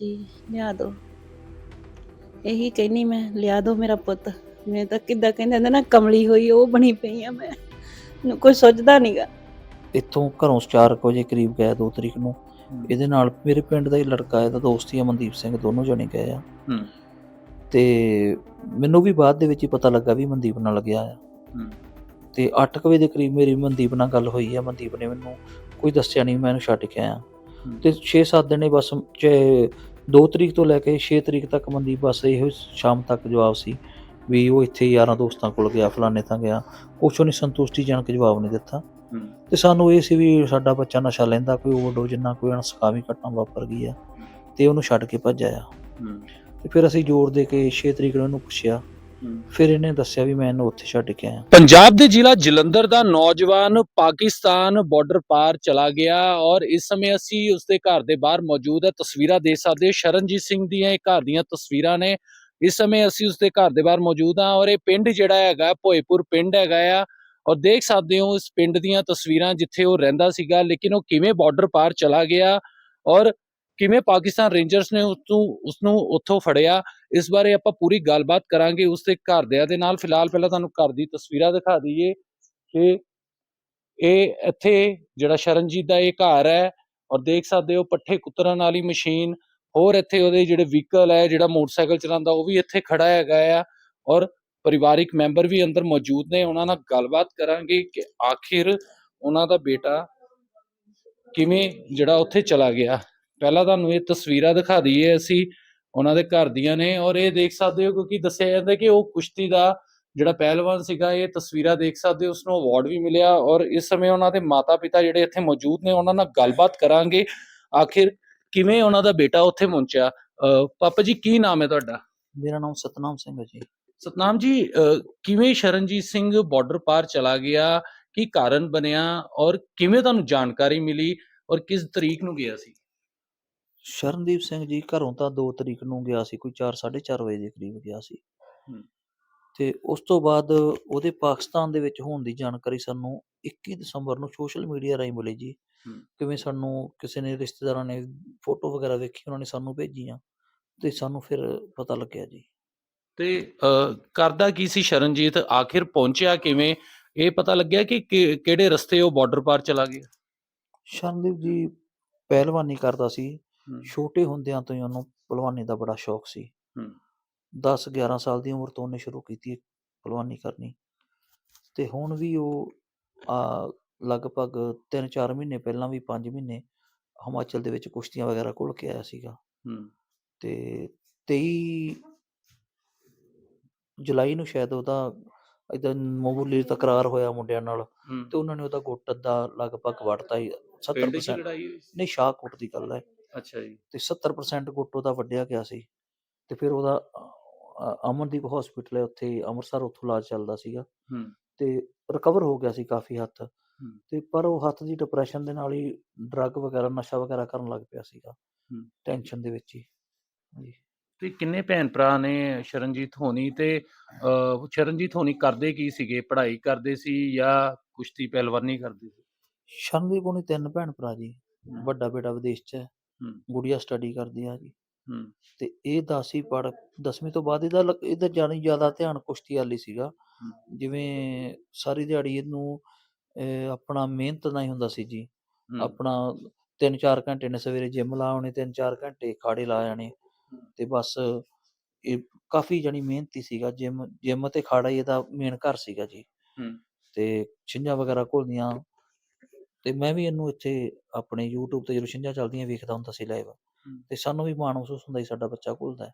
ਹਾਂਜੀ ਲਿਆ ਦੋ। ਇਹੀ ਕਹਿਨੀ ਮੈਂ ਲਿਆ ਦੋ ਮੇਰਾ ਪੁੱਤ। ਮੈਂ ਤਾਂ ਕਿੱਦਾਂ ਕਹਿੰਦੇ ਹੁੰਦੇ ਨਾ ਕਮਲੀ ਹੋਈ ਉਹ ਬਣੀ ਪਈ ਆ ਮੈਂ। ਮੈਨੂੰ ਕੋਈ ਸੋਚਦਾ ਨਹੀਂਗਾ ਇੱਥੋਂ ਘਰੋਂ 4 ਵਜੇ ਕਰੀਬ ਗਿਆ 2 ਤਰੀਕ ਨੂੰ। ਇਹਦੇ ਨਾਲ ਮੇਰੇ ਪਿੰਡ ਦਾ ਹੀ ਲੜਕਾ ਇਹਦਾ ਦੋਸਤ ਹੀ ਅਮਨਦੀਪ ਸਿੰਘ ਦੋਨੋਂ ਜਣੇ ਗਏ ਆ। ਹੂੰ। ਤੇ ਮੈਨੂੰ ਵੀ ਬਾਅਦ ਦੇ ਵਿੱਚ ਹੀ ਪਤਾ ਲੱਗਾ ਵੀ ਮਨਦੀਪ ਨਾਲ ਗਿਆ ਆ। ਹੂੰ। ਤੇ 8 ਵਜੇ ਦੇ ਕਰੀਬ ਮੇਰੀ ਮਨਦੀਪ ਨਾਲ ਗੱਲ ਹੋਈ ਆ। ਮਨਦੀਪ ਨੇ ਮੈਨੂੰ ਕੋਈ ਦੱਸਿਆ ਨਹੀਂ ਮੈਂ ਇਹਨੂੰ ਛੱਡ ਕੇ ਆਇਆ। ਹੂੰ। ਤੇ 6-7 ਦਿਨੇ ਬਸ ਚ 2 ਤਰੀਕ ਤੋਂ ਲੈ ਕੇ 6 ਤਰੀਕ ਤੱਕ ਮਨਦੀਪ ਬਸ ਇਹੋ ਸ਼ਾਮ ਤੱਕ ਜਵਾਬ ਸੀ ਵੀ ਉਹ ਇੱਥੇ ਯਾਰਾਂ ਦੋਸਤਾਂ ਕੋਲ ਗਿਆ ਫਲਾਣੇ ਥਾਂ ਗਿਆ। ਕੁਛ ਨਹੀਂ ਸੰਤੁਸ਼ਟੀਜਨਕ ਜਵਾਬ ਨਹੀਂ ਦਿੱਤਾ। ਤੇ ਸਾਨੂੰ ਇਹ ਸੀ ਵੀ ਸਾਡਾ ਬੱਚਾ ਨਸ਼ਾ ਲੈਂਦਾ ਕੋਈ ਓਵਰਡੋਜ਼ ਨਾ ਕੋਈ ਅਣਸਕਾਵੀ ਘਟਨਾ ਵਾਪਰ ਗਈ ਆ ਤੇ ਉਹਨੂੰ ਛੱਡ ਕੇ ਭੱਜ ਆਇਆ। ਤੇ ਫਿਰ ਅਸੀਂ ਜ਼ੋਰ ਦੇ ਕੇ 6 ਤਰੀਕ ਨੂੰ ਇਹਨੂੰ ਪੁੱਛਿਆ ਫਿਰ ਇਹਨੇ ਦੱਸਿਆ ਵੀ ਮੈਂ ਇਹਨੂੰ ਉੱਥੇ ਛੱਡ ਕੇ ਆਇਆ। ਪੰਜਾਬ ਦੇ ਜ਼ਿਲ੍ਹਾ ਜਲੰਧਰ ਦਾ ਨੌਜਵਾਨ ਪਾਕਿਸਤਾਨ ਬਾਰਡਰ ਪਾਰ ਚਲਾ ਗਿਆ ਔਰ ਇਸ ਸਮੇਂ ਅਸੀਂ ਉਸਦੇ ਘਰ ਦੇ ਬਾਹਰ ਮੌਜੂਦ ਹੈ ਤਸਵੀਰਾਂ ਦੇਖ ਸਕਦੇ ਸ਼ਰਨਜੀਤ ਸਿੰਘ ਦੀਆਂ ਇਹ ਘਰ ਦੀਆਂ ਤਸਵੀਰਾਂ ਨੇ। ਇਸ ਸਮੇਂ ਅਸੀਂ ਉਸਦੇ ਘਰ ਦੇ ਬਾਹਰ ਮੌਜੂਦ ਹਾਂ ਔਰ ਇਹ ਪਿੰਡ ਜਿਹੜਾ ਹੈਗਾ, ਭੋਏਪੁਰ ਪਿੰਡ ਹੈਗਾ ਆ। ਔਰ ਦੇਖ ਸਕਦੇ ਹੋ ਇਸ ਪਿੰਡ ਦੀਆਂ ਤਸਵੀਰਾਂ ਜਿੱਥੇ ਉਹ ਰਹਿੰਦਾ ਸੀਗਾ, ਲੇਕਿਨ ਉਹ ਕਿਵੇਂ ਬਾਰਡਰ ਪਾਰ ਚਲਾ ਗਿਆ ਔਰ ਕਿਵੇਂ ਪਾਕਿਸਤਾਨ ਰੇਂਜਰਸ ਨੇ ਉਸ ਨੂੰ ਉਸ ਨੂੰ ਉੱਥੋਂ ਫੜਿਆ। ਇਸ ਬਾਰੇ ਆਪਾਂ ਪੂਰੀ ਗੱਲਬਾਤ ਕਰਾਂਗੇ ਉਸ ਦੇ ਘਰਦਿਆਂ ਦੇ ਨਾਲ। ਫਿਲਹਾਲ ਪਹਿਲਾਂ ਤੁਹਾਨੂੰ ਘਰ ਦੀ ਤਸਵੀਰਾਂ ਦਿਖਾ ਦਈਏ ਕਿ ਇਹ ਇੱਥੇ ਜਿਹੜਾ ਸ਼ਰਨਜੀਤ ਦਾ ਇਹ ਘਰ ਹੈ ਔਰ ਦੇਖ ਸਕਦੇ ਹੋ ਪੱਠੇ ਕੁਤਰਨ ਵਾਲੀ ਮਸ਼ੀਨ ਹੋਰ ਇੱਥੇ ਉਹਦੇ ਜਿਹੜੇ ਵਹੀਕਲ ਹੈ, ਜਿਹੜਾ ਮੋਟਰਸਾਈਕਲ ਚਲਾਉਂਦਾ ਉਹ ਵੀ ਇੱਥੇ ਖੜਾ ਹੈਗਾ ਆ ਔਰ ਪਰਿਵਾਰਿਕ ਮੈਂਬਰ ਵੀ ਅੰਦਰ ਮੌਜੂਦ ਨੇ। ਉਹਨਾਂ ਨਾਲ ਗੱਲਬਾਤ ਕਰਾਂਗੇ ਕਿ ਆਖਿਰ ਉਹਨਾਂ ਦਾ ਬੇਟਾ ਕਿਵੇਂ ਜਿਹੜਾ ਉੱਥੇ ਚਲਾ ਗਿਆ। ਪਹਿਲਾਂ ਤੁਹਾਨੂੰ ਇਹ ਤਸਵੀਰਾਂ ਦਿਖਾ ਦਈਏ ਅਸੀਂ ਉਹਨਾਂ ਦੇ ਘਰ ਦੀਆਂ ਨੇ ਔਰ ਇਹ ਦੇਖ ਸਕਦੇ ਹੋ ਕਿਉਂਕਿ ਦੱਸਿਆ ਜਾਂਦਾ ਕਿ ਉਹ ਕੁਸ਼ਤੀ ਦਾ ਜਿਹੜਾ ਪਹਿਲਵਾਨ ਸੀਗਾ ਇਹ ਤਸਵੀਰਾਂ ਦੇਖ ਸਕਦੇ ਹੋ ਉਸ ਨੂੰ ਅਵਾਰਡ ਵੀ ਮਿਲਿਆ ਔਰ ਇਸ ਸਮੇਂ ਉਹਨਾਂ ਦੇ ਮਾਤਾ-ਪਿਤਾ ਜਿਹੜੇ ਇੱਥੇ ਮੌਜੂਦ ਨੇ ਉਹਨਾਂ ਨਾਲ ਗੱਲਬਾਤ ਕਰਾਂਗੇ। ਆਖਿਰ ਕਿਵੇਂ ਉਹਨਾਂ ਦਾ ਬੇਟਾ ਉੱਥੇ ਪਹੁੰਚਿਆ? ਪਾਪਾ ਜੀ ਕੀ ਨਾਮ ਹੈ ਤੁਹਾਡਾ? ਮੇਰਾ ਨਾਮ ਸਤਨਾਮ ਸਿੰਘ ਹੈ ਜੀ। ਸਤਨਾਮ ਜੀ ਕਿਵੇਂ ਸ਼ਰਨਜੀਤ ਸਿੰਘ ਬਾਰਡਰ ਪਾਰ ਚਲਾ ਗਿਆ? ਕੀ ਕਾਰਨ ਬਣਿਆ ਔਰ ਕਿਵੇਂ ਤੁਹਾਨੂੰ ਜਾਣਕਾਰੀ ਮਿਲੀ ਔਰ ਕਿਸ ਤਰੀਕ ਨੂੰ ਗਿਆ ਸੀ? ਸ਼ਰਨਦੀਪ ਸਿੰਘ ਜੀ ਘਰੋਂ ਤਾਂ 2 ਤਰੀਕ ਨੂੰ ਗਿਆ ਸੀ ਕੋਈ 4:30 ਵਜੇ ਦੇ ਕਰੀਬ ਗਿਆ ਸੀ ਹੂੰ। ਤੇ ਉਸ ਤੋਂ ਬਾਅਦ ਉਹਦੇ ਪਾਕਿਸਤਾਨ ਦੇ ਵਿੱਚ ਹੋਣ ਦੀ ਜਾਣਕਾਰੀ ਸਾਨੂੰ 21 ਦਸੰਬਰ ਨੂੰ ਸੋਸ਼ਲ ਮੀਡੀਆ ਰਾਹੀਂ ਮਿਲੀ ਜੀ ਹੂੰ। ਕਿਵੇਂ ਸਾਨੂੰ ਕਿਸੇ ਨੇ ਰਿਸ਼ਤੇਦਾਰਾਂ ਨੇ ਫੋਟੋ ਵਗੈਰਾ ਵੇਖੀ ਉਹਨਾਂ ਨੇ ਸਾਨੂੰ ਭੇਜੀਆਂ ਤੇ ਸਾਨੂੰ ਫਿਰ ਪਤਾ ਲੱਗਿਆ ਜੀ ਤੇ ਅਹ, ਕਰਦਾ ਕੀ ਸੀ ਸ਼ਰਨਜੀਤ ਆਖਿਰ ਪਹੁੰਚਿਆ ਕਿਵੇਂ ਇਹ ਪਤਾ ਲੱਗਿਆ ਕਿ ਕਿ- ਕਿਹੜੇ ਰਸਤੇ ਉਹ ਬਾਰਡਰ ਪਾਰ ਚਲਾ ਗਿਆ ਸ਼ਰਨਦੀਪ ਜੀ ਪਹਿਲਵਾਨੀ ਕਰਦਾ ਸੀ। ਛੋਟੇ ਹੁੰਦਿਆਂ ਤੋਂ ਹੀ ਉਹਨੂੰ ਪਹਿਲਵਾਨੀ ਦਾ ਬੜਾ ਸ਼ੌਕ ਸੀ। ਹੂੰ। 10 11 ਸਾਲ ਦੀ ਉਮਰ ਤੋਂ ਉਹਨੇ ਸ਼ੁਰੂ ਕੀਤੀ ਪਹਿਲਵਾਨੀ ਕਰਨੀ। ਤੇ ਹੁਣ ਵੀ ਉਹ ਆ ਲਗਭਗ 3-4 ਮਹੀਨੇ ਪਹਿਲਾਂ ਵੀ 5 ਮਹੀਨੇ ਹਿਮਾਚਲ ਦੇ ਵਿੱਚ ਕੁਸ਼ਤੀਆਂ ਵਗੈਰਾ ਘੁਲ ਕੇ ਆਇਆ ਸੀਗਾ। ਤੇ 23 ਜੁਲਾਈ ਨੂੰ ਸ਼ਾਇਦ ਉਹਦਾ ਇਦਾਂ ਮਾਮੂਲੀ ਤਕਰਾਰ ਹੋਇਆ ਮੁੰਡਿਆਂ ਨਾਲ। ਤੇ ਉਹਨਾਂ ਨੇ ਉਹਦਾ ਗੁੱਟ ਅੱਧਾ ਲਗਭਗ ਵੜਤਾ ਹੀ ਪਿੰਡ 'ਚ 70% ਲੜਾਈ ਹੋਈ ਸੀ? ਨਹੀਂ ਸ਼ਾਹਕੋਟ ਦੀ ਗੱਲ ਹੈ। ਅੱਛਾ ਜੀ। ਤੇ 70% ਗੁੱਟ ਉਹਦਾ ਵੱਢਿਆ ਗਿਆ ਸੀ ਤੇ ਫਿਰ ਉਹਦਾ ਅ, ਅਮਨਦੀਪ ਹਸਪੀਟਲ ਹੈ ਉੱਥੇ ਅੰਮ੍ਰਿਤਸਰ ਉੱਥੋਂ ਇਲਾਜ ਚੱਲਦਾ ਸੀਗਾ ਹੂੰ। ਤੇ ਰਿਕਵਰ ਹੋ ਗਿਆ ਸੀ ਕਾਫੀ ਹੱਥ। ਤੇ ਪਰ ਉਹ ਹੱਥ ਦੀ ਡਿਪਰੈਸ਼ਨ ਦੇ ਨਾਲ ਹੀ ਡਰੱਗ ਵਗੈਰਾ ਨਸ਼ਾ ਵਗੈਰਾ ਕਰਨ ਲੱਗ ਪਿਆ ਸੀਗਾ ਹੂੰ। ਟੈਨਸ਼ਨ ਦੇ ਵਿੱਚ ਹੀ। ਹਾਂਜੀ। ਤੇ ਕਿੰਨੇ ਭੈਣ ਭਰਾ ਨੇ ਸ਼ਰਨਜੀਤ ਹੋਣੀ ਤੇ ਅਹ, ਸ਼ਰਨਜੀਤ ਹੋਣੀ ਕਰਦੇ ਕੀ ਸੀਗੇ? ਪੜ੍ਹਾਈ ਕਰਦੇ ਸੀ ਜਾਂ ਕੁਸ਼ਤੀ ਪਹਿਲਵਾਨੀ ਕਰਦੇ ਸੀ? ਸ਼ਰਨਦੀਪ ਉਹਨੇ ਤਿੰਨ ਭੈਣ ਭਰਾ ਜੀ। ਵੱਡਾ ਬੇਟਾ ਵਿਦੇਸ਼ 'ਚ ਹੈ। ਹੂੰ। ਗੁੜੀਆ ਸਟੱਡੀ ਕਰਦੀ ਆ ਜੀ। ਹੂੰ। ਤੇ ਇਹ 10ਵੀਂ ਪੜ 10ਵੀਂ ਤੋਂ ਬਾਅਦ ਇਹਦਾ ਇਹਦਾ ਜਾਣੀ ਜ਼ਿਆਦਾ ਧਿਆਨ ਕੁਸ਼ਤੀ ਵੱਲ ਹੀ। ਸੀਗਾ ਜਿਵੇਂ ਸਾਰੀ ਦਿਹਾੜੀ ਇਹਨੂੰ ਅਹ, ਆਪਣਾ ਮਿਹਨਤ ਨਾਲ ਹੀ ਹੁੰਦਾ ਸੀ ਜੀ। ਹੂੰ, ਆਪਣਾ 3-4 ਘੰਟੇ ਨੇ ਸਵੇਰੇ ਜਿਮ ਲਾ ਆਉਣੇ 3-4 ਘੰਟੇ ਖਾੜੇ ਲਾ ਜਾਣੇ ਤੇ ਬਸ ਇਹ ਕਾਫੀ ਜਾਣੀ ਮਿਹਨਤੀ ਸੀਗਾ। ਜਿਮ ਜਿਮ ਤੇ ਖਾੜਾ ਹੀ ਇਹਦਾ ਮੇਨ ਘਰ ਸੀਗਾ ਜੀ। ਹੂੰ। ਤੇ ਛਿੰਝਾਂ ਵਗੈਰਾ ਘੁਲਦੀਆਂ ਤੇ ਮੈਂ ਵੀ ਇਹਨੂੰ ਇੱਥੇ ਆਪਣੇ YouTube ਤੇ ਜਦੋਂ ਛਿੰਝਾਂ ਚੱਲਦੀਆਂ ਵੇਖਦਾ ਹੁੰਦਾ ਸੀ ਲਾਈਵ ਤੇ ਸਾਨੂੰ ਵੀ ਮਾਣ ਮਹਿਸੂਸ ਹੁੰਦਾ ਸੀ ਸਾਡਾ ਬੱਚਾ ਘੁਲਦਾ ਹੈ।